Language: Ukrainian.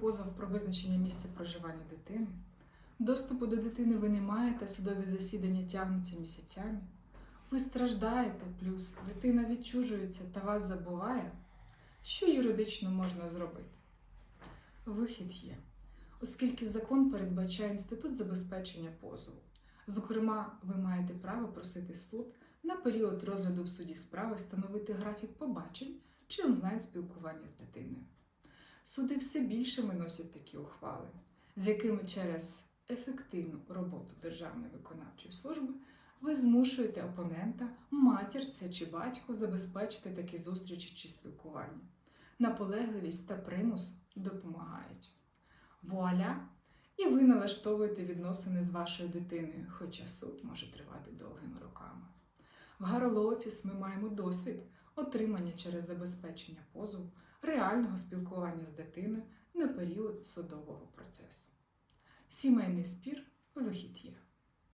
позов про визначення місця проживання дитини. Доступу до дитини ви не маєте, судові засідання тягнуться місяцями. Ви страждаєте, плюс дитина відчужується та вас забуває. Що юридично можна зробити? Вихід є, оскільки закон передбачає інститут забезпечення позову. Зокрема, ви маєте право просити суд на період розгляду в суді справи встановити графік побачень чи онлайн-спілкування з дитиною. Суди все більше виносять такі ухвали, з якими через ефективну роботу Державної виконавчої служби ви змушуєте опонента, матір це чи батько забезпечити такі зустрічі чи спілкування. Наполегливість та примус допомагають. Вуаля! І ви налаштовуєте відносини з вашою дитиною, хоча суд може тривати довгими роками. В Гароло Офіс ми маємо досвід отримання через забезпечення позову реального спілкування з дитиною на період судового процесу. Сімейний спір вихід є.